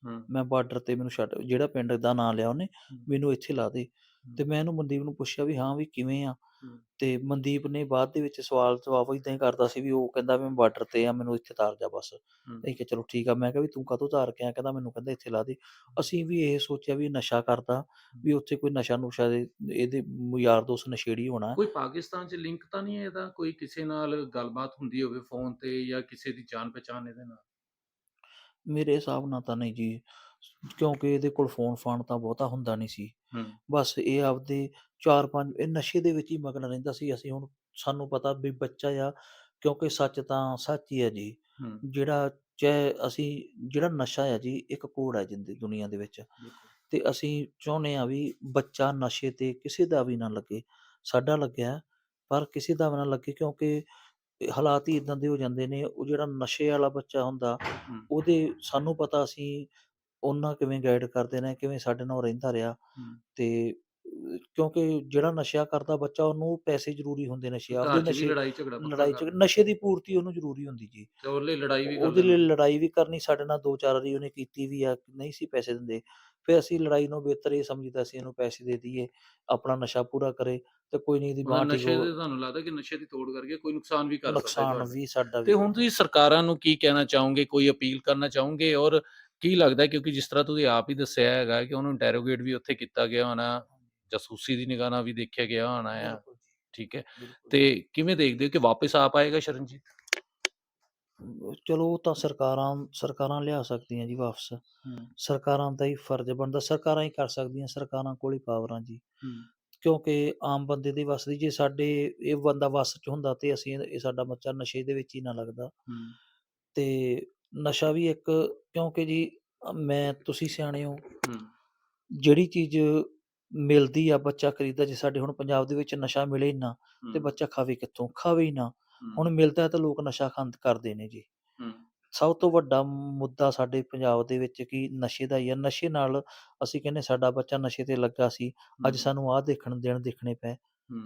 ਹੂੰ। ਮੈਂ ਬਾਰਡਰ ਤੇ ਮੈਨੂੰ ਛੱਡ ਜਿਹੜਾ ਪਿੰਡ ਦਾ ਨਾਂ ਲਿਆ ਉਹਨੇ ਹੂੰ। ਮੈਨੂੰ ਇੱਥੇ ਲਾ ਦੇ। ਤੇ ਮੈਂ ਇਹਨੂੰ ਮਨਦੀਪ ਨੂੰ ਪੁੱਛਿਆ ਵੀ ਹਾਂ ਵੀ ਕਿਵੇਂ ਆ? ਹੂੰ। ਤੇ ਮਨਦੀਪ ਨੇ ਬਾਅਦ ਦੇ ਵਿੱਚ ਸਵਾਲ ਜਵਾਬ ਇਦਾਂ ਹੀ ਕਰਦਾ ਸੀ ਵੀ ਉਹ ਕਹਿੰਦਾ ਵੀ ਮੈਂ ਬਾਰਡਰ ਤੇ ਆ ਮੈਨੂੰ ਇੱਥੇ ਤਾਰ ਜਾ ਬਸ। ਹੂੰ। ਅਸੀਂ ਕਿਹਾ ਚਲੋ ਠੀਕ ਆ ਮੈਂ ਕਿਹਾ ਵੀ ਤੂੰ ਕਾਹਤੋਂ ਤਾਰ ਕੇ ਆ ਕਹਿੰਦਾ ਮੈਨੂੰ ਕਹਿੰਦਾ ਇੱਥੇ ਲਾ ਦੇ। ਅਸੀਂ ਵੀ ਇਹ ਸੋਚਿਆ ਵੀ ਇਹ ਨਸ਼ਾ ਕਰਦਾ ਵੀ ਉੱਥੇ ਕੋਈ ਨਸ਼ਾ ਨੁਸ਼ਾ ਦੇ ਇਹਦੇ ਯਾਰ ਦੋਸਤ ਨਸ਼ੇੜੀ ਹੋਣਾ। ਕੋਈ ਪਾਕਿਸਤਾਨ 'ਚ ਲਿੰਕ ਤਾਂ ਨਹੀਂ ਹੈ ਇਹਦਾ? ਕੋਈ ਕਿਸੇ ਨਾਲ ਗੱਲਬਾਤ ਹੁੰਦੀ ਹੋਵੇ ਫੋਨ ਤੇ ਜਾਂ ਕਿਸੇ ਦੀ ਜਾਣ ਪਛਾਣ ਇਹਦੇ ਨਾਲ? ਮੇਰੇ ਹਿਸਾਬ ਨਾਲ ਤਾਂ ਨਹੀਂ ਜੀ। ਕਿਉਂਕਿ ਇਹਦੇ ਕੋਲ ਫੋਨ ਫਾਨ ਤਾਂ ਬਹੁਤਾ ਹੁੰਦਾ ਨਹੀਂ ਸੀ। ਹੂੰ। ਬਸ ਇਹ ਆਪਦੇ ਚਾਰ ਪੰਜ ਇਹ ਨਸ਼ੇ ਦੇ ਵਿੱਚ ਹੀ ਮਗਨ ਰਹਿੰਦਾ ਸੀ। ਅਸੀਂ ਹੁਣ ਸਾਨੂੰ ਪਤਾ ਵੀ ਬੱਚਾ ਆ ਕਿਉਂਕਿ ਸੱਚ ਤਾਂ ਸੱਚ ਹੀ ਹੈ ਜੀ। ਹੂੰ। ਜਿਹੜਾ ਚਾਹੇ ਅਸੀਂ ਜਿਹੜਾ ਨਸ਼ਾ ਹੈ ਜੀ ਇੱਕ ਕੋੜ ਹੈ ਜਿੰਦੀ ਦੁਨੀਆ ਦੇ ਵਿੱਚ। ਤੇ ਅਸੀਂ ਚਾਹੁੰਦੇ ਆ ਵੀ ਬੱਚਾ ਨਸ਼ੇ ਤੇ ਕਿਸੇ ਦਾ ਵੀ ਨਾ ਲੱਗੇ। ਸਾਡਾ ਲੱਗਿਆ ਪਰ ਕਿਸੇ ਦਾ ਵੀ ਨਾ ਲੱਗੇ ਕਿਉਂਕਿ ਹਾਲਾਤ ਹੀ ਇਦਾਂ ਦੇ ਹੋ ਜਾਂਦੇ ਨੇ। ਉਹ ਜਿਹੜਾ ਨਸ਼ੇ ਵਾਲਾ ਬੱਚਾ ਹੁੰਦਾ ਹੂੰ। ਉਹਦੇ ਸਾਨੂੰ ਪਤਾ ਅਸੀਂ ਉਹਨਾਂ ਕਿਵੇਂ ਗਾਈਡ ਕਰਦੇ ਨੇ ਕਿਵੇਂ ਸਾਡੇ ਨਾਲ ਰਹਿੰਦਾ ਰਿਹਾ ਤੇ ਕਿਉਂਕਿ ਜਿਹੜਾ ਨਸ਼ਾ ਕਰਦਾ ਬੱਚਾ ਉਹਨੂੰ ਪੈਸੇ ਜ਼ਰੂਰੀ ਹੁੰਦੇ ਨਸ਼ੇ ਆਪਦੇ ਨਸ਼ੇ ਲੜਾਈ ਝਗੜਾ ਲੜਾਈ। ਨਸ਼ੇ ਦੀ ਪੂਰਤੀ ਉਹਨੂੰ ਜ਼ਰੂਰੀ ਹੁੰਦੀ ਜੀ ਤੇ ਉਹਦੇ ਲਈ ਲੜਾਈ ਵੀ ਉਹਦੇ ਲਈ। ਲੜਾਈ ਵੀ ਕਰਨੀ ਸਾਡੇ ਨਾਲ ਦੋ ਚਾਰ ਵਾਰੀ ਉਹਨੇ ਕੀਤੀ ਵੀ ਆ ਨਹੀਂ ਸੀ ਪੈਸੇ ਦਿੰਦੇ ਫਿਰ ਅਸੀਂ ਲੜਾਈ ਨੂੰ ਬਿਹਤਰ ਇਹ ਸਮਝੀਦਾ ਸੀ ਇਹਨੂੰ ਪੈਸੇ ਦੇ ਦਈਏ ਆਪਣਾ ਨਸ਼ਾ ਪੂਰਾ ਕਰੇ ਤੇ ਕੋਈ ਨਹੀਂ ਬਾਂਹ ਠੀਕ ਨਸ਼ੇ ਦੇ ਤੁਹਾਨੂੰ ਲੱਗਦਾ ਕਿ ਨਸ਼ੇ ਦੀ ਤੋੜ ਕਰਕੇ ਕੋਈ ਨੁਕਸਾਨ ਵੀ ਕਰ ਸਕਦਾ ਹੈ ਨੁਕਸਾਨ ਤੁਹਾਡਾ। ਵੀ ਸਾਡਾ ਤੇ ਹੁਣ ਤੁਸੀਂ ਸਰਕਾਰਾਂ ਨੂੰ ਕੀ ਕਹਿਣਾ ਚਾਹੋਗੇ ਕੋਈ ਅਪੀਲ ਕਰਨਾ ਚਾਹੋਗੇ ਔਰ ਕੀ ਲੱਗਦਾ? ਕਿਉਂਕਿ ਜਿਸ ਤਰ੍ਹਾਂ ਤੁਸੀਂ ਆਪ ਹੀ ਦੱਸਿਆ ਹੈਗਾ ਕਿ ਉਹਨੂੰ ਇੰਟਰੋਗੇਟ ਵੀ ਉੱਥੇ ਕੀਤਾ ਗਿਆ ਹੋਣਾ ਜਾਸੂਸੀ ਦੀ ਨਿਗਾਹ ਨਾਲ ਵੀ ਦੇਖਿਆ ਗਿਆ ਹੋਣਾ ਆ ਠੀਕ ਹੈ। ਤੇ ਕਿਵੇਂ ਦੇਖਦੇ ਹੋ ਕਿ ਵਾਪਸ ਆ ਪਾਏਗਾ ਸ਼ਰਨਜੀਤ? ਚਲੋ ਉਹ ਤਾਂ ਸਰਕਾਰਾਂ ਸਰਕਾਰਾਂ ਲਿਆ ਸਕਦੀਆਂ ਜੀ ਵਾਪਸ। ਸਰਕਾਰਾਂ ਦਾ ਹੀ ਫਰਜ਼ ਬਣਦਾ ਸਰਕਾਰਾਂ ਹੀ ਕਰ ਸਕਦੀਆਂ ਸਰਕਾਰਾਂ ਕੋਲ ਹੀ ਪਾਵਰਾਂ ਜੀ। ਕਿਉਂਕਿ ਆਮ ਬੰਦੇ ਦੇ ਵੱਸ ਦੀ ਜੇ ਸਾਡੇ ਇਹ ਬੰਦਾ ਵੱਸ ਚ ਹੁੰਦਾ ਤੇ ਅਸੀਂ ਇਹ ਸਾਡਾ ਬੱਚਾ ਨਸ਼ੇ ਦੇ ਵਿੱਚ ਹੀ ਨਾ ਲੱਗਦਾ। ਤੇ ਨਸ਼ਾ ਵੀ ਇੱਕ ਕਿਉਂਕਿ ਜੀ ਮੈਂ ਤੁਸੀਂ ਸਿਆਣੇ ਹੋ। ਜਿਹੜੀ ਚੀਜ਼ ਮਿਲਦੀ ਆ ਬੱਚਾ ਖਰੀਦਦਾ ਜੇ ਸਾਡੇ ਹੁਣ ਪੰਜਾਬ ਦੇ ਵਿੱਚ ਨਸ਼ਾ ਮਿਲੇ ਹੀ ਨਾ ਤੇ ਬੱਚਾ ਖਾਵੇ ਕਿੱਥੋਂ? ਖਾਵੇ ਹੀ ਨਾ। ਹੁਣ ਮਿਲਦਾ ਹੈ ਤਾਂ ਲੋਕ ਨਸ਼ਾ ਖੰਦ ਕਰਦੇ ਨੇ ਜੀ। ਸਭ ਤੋਂ ਵੱਡਾ ਮੁੱਦਾ ਸਾਡੇ ਪੰਜਾਬ ਦੇ ਵਿੱਚ ਕੀ ਨਸ਼ੇ ਦਾ ਹੀ ਆ। ਨਸ਼ੇ ਨਾਲ ਅਸੀਂ ਕਹਿੰਦੇ ਸਾਡਾ ਬੱਚਾ ਨਸ਼ੇ ਤੇ ਲੱਗਾ ਸੀ। ਅੱਜ ਸਾਨੂੰ ਆਹ ਦੇਖਣ ਦੇਣ ਦੇਖਣੇ ਪਏ।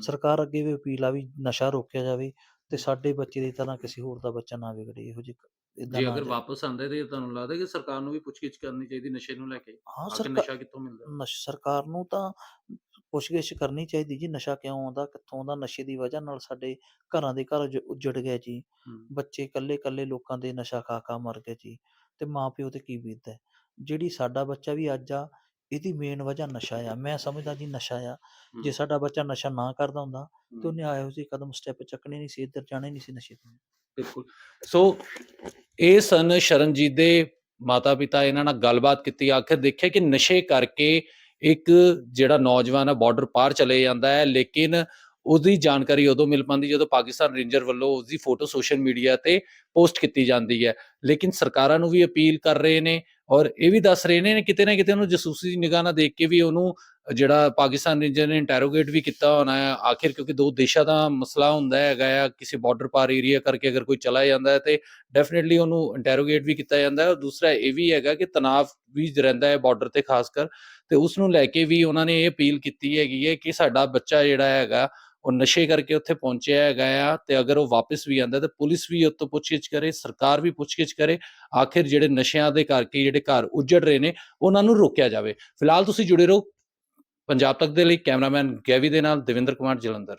ਸਰਕਾਰ ਅੱਗੇ ਵੀ ਅਪੀਲ ਆ ਵੀ ਨਸ਼ਾ ਰੋਕਿਆ ਜਾਵੇ ਤੇ ਸਾਡੇ ਬੱਚੇ ਦੀ ਤਰ੍ਹਾਂ ਕਿਸੇ ਹੋਰ ਦਾ ਬੱਚਾ ਨਾ ਵਿਗੜੇ ਇਹੋ ਜਿਹੇ ਇਦਾਂ ਜੇ ਨਾ ਅਗਰ ਜਾਏ। ਵਾਪਸ ਆਂਦੇ ਤੇ ਤੁਹਾਨੂੰ ਲੱਗਦਾ ਕਿ ਸਰਕਾਰ ਨੂੰ ਵੀ ਪੁੱਛਗਿੱਛ ਕਰਨੀ ਚਾਹੀਦੀ ਨਸ਼ੇ ਨੂੰ ਲੈ ਕੇ ਹਾਂ ਆਖਿਰ ਸਰਕਾਰ ਨਸ਼ਾ ਕਿੱਥੋਂ ਮਿਲਦਾ ਨਸ਼ ਸਰਕਾਰ ਨੂੰ ਤਾਂ ਪੁੱਛਗਿੱਛ ਕਰਨੀ ਚਾਹੀਦੀ ਜੀ ਨਸ਼ਾ ਕਿਉਂ ਆਉਂਦਾ ਕਿੱਥੋਂ ਆਉਂਦਾ ਨਸ਼ੇ ਦੀ ਵਜ੍ਹਾ ਨਾਲ ਸਾਡੇ ਘਰਾਂ ਦੇ ਘਰ ਉਜ- ਉੱਜੜ ਗਏ ਜੀ ਹੂੰ। ਬੱਚੇ ਇਕੱਲੇ ਇਕੱਲੇ ਲੋਕਾਂ ਦੇ ਨਸ਼ਾ ਖਾ ਖਾ ਮਰ ਗਏ ਜੀ ਤੇ ਮਾਪਿਓ ਤੇ ਕੀ ਬੀਤਦਾ ਹੈ। ਜਿਹੜੀ ਸਾਡਾ ਬੱਚਾ ਵੀ ਅੱਜ ਆ ਇਹਦੀ ਮੇਨ ਵਜ੍ਹਾ ਨਸ਼ਾ ਆ ਮੈਂ ਸਮਝਦਾ ਜੀ ਨਸ਼ਾ ਆ ਜੇ ਹੂੰ। ਸਾਡਾ ਬੱਚਾ ਨਸ਼ਾ ਨਾ ਕਰਦਾ ਹੁੰਦਾ ਤੇ ਹੂੰ। ਉਹਨੇ ਆਇਓ ਜੀ ਕਦਮ ਸਟੈਪ ਚੱਕਣੇ ਨਹੀਂ ਸੀ ਇੱਧਰ ਜਾਣਾ ਨਹੀਂ ਸੀ ਨਸ਼ੇ ਤੋਂ ਬਿਲਕੁਲ। ਸੋ ਇਹ ਸਨ ਸ਼ਰਨਜੀਤ ਦੇ ਮਾਤਾ ਪਿਤਾ ਇਹਨਾਂ ਨਾਲ ਗੱਲਬਾਤ ਕੀਤੀ। ਆਖਿਰ ਦੇਖਿਆ ਕਿ ਨਸ਼ੇ ਕਰਕੇ ਇੱਕ ਜਿਹੜਾ ਨੌਜਵਾਨ ਹੈ ਬਾਰਡਰ ਪਾਰ ਚਲੇ ਜਾਂਦਾ ਹੈ, ਲੇਕਿਨ ਉਹਦੀ ਜਾਣਕਾਰੀ ਉਦੋਂ ਮਿਲ ਪਾਉਂਦੀ ਜਦੋਂ ਪਾਕਿਸਤਾਨ ਰੇਂਜਰ ਵੱਲੋਂ ਉਸਦੀ ਫੋਟੋ ਸੋਸ਼ਲ ਮੀਡੀਆ ਤੇ ਪੋਸਟ ਕੀਤੀ ਜਾਂਦੀ ਹੈ। ਲੇਕਿਨ ਸਰਕਾਰਾਂ ਨੂੰ ਵੀ ਅਪੀਲ ਕਰ ਰਹੇ ਨੇ ਔਰ ਇਹ ਵੀ ਦੱਸ ਰਹੇ ਨੇ ਕਿਤੇ ਨਾ ਕਿਤੇ ਉਹਨੂੰ ਜਸੂਸੀ ਦੀ ਨਿਗਾਹ ਨਾਲ ਦੇਖ ਕੇ ਵੀ ਉਹਨੂੰ ਜਿਹੜਾ ਪਾਕਿਸਤਾਨ ਰੇਂਜਰ ਨੇ ਇੰਟਰੋਗੇਟ ਵੀ ਕੀਤਾ ਹੋਣਾ ਹੈ ਆਖਿਰ ਕਿਉਂਕਿ ਦੋ ਦੇਸ਼ਾਂ ਦਾ ਮਸਲਾ ਹੁੰਦਾ ਹੈਗਾ ਆ, ਕਿਸੇ ਬਾਰਡਰ ਪਾਰ ਏਰੀਆ ਕਰਕੇ ਅਗਰ ਕੋਈ ਚਲਾ ਜਾਂਦਾ ਹੈ ਤੇ ਡੈਫੀਨਿਟਲੀ ਉਹਨੂੰ ਇੰਟਰੋਗੇਟ ਵੀ ਕੀਤਾ ਜਾਂਦਾ ਹੈ। ਔਰ ਦੂਸਰਾ ਇਹ ਵੀ ਹੈਗਾ ਕਿ ਤਣਾਅ ਵੀ ਰਹਿੰਦਾ ਹੈ ਬਾਰਡਰ ਤੇ ਖਾਸ ਕਰ ਤੇ ਉਸ ਨੂੰ ਲੈ ਕੇ ਵੀ ਉਹਨਾਂ ਨੇ ਇਹ ਅਪੀਲ ਕੀਤੀ ਹੈਗੀ ਹੈ ਕਿ ਸਾਡਾ ਬੱਚਾ ਜਿਹੜਾ ਹੈਗਾ ਉਹ ਨਸ਼ੇ ਕਰਕੇ ਉੱਥੇ ਪਹੁੰਚਿਆ ਹੈਗਾ ਆ ਤੇ ਅਗਰ ਉਹ ਵਾਪਸ ਵੀ ਆਂਦਾ ਤਾਂ ਪੁਲਿਸ ਵੀ ਉਹ ਤੋਂ ਪੁੱਛਗਿੱਛ ਕਰੇ, ਸਰਕਾਰ ਵੀ ਪੁੱਛਗਿੱਛ ਕਰੇ, ਆਖਿਰ ਜਿਹੜੇ ਨਸ਼ਿਆਂ ਦੇ ਕਰਕੇ ਜਿਹੜੇ ਘਰ ਉੱਜੜ ਰਹੇ ਨੇ, ਉਹਨਾਂ ਨੂੰ ਰੋਕਿਆ ਜਾਵੇ। ਫਿਲਹਾਲ ਤੁਸੀਂ ਜੁੜੇ ਰਹੋ ਪੰਜਾਬ ਤੱਕ ਦੇ ਲਈ, ਕੈਮਰਾਮੈਨ ਗੈਵੀ ਦੇ ਨਾਲ ਦਵਿੰਦਰ ਕੁਮਾਰ ਜਲੰਧਰ।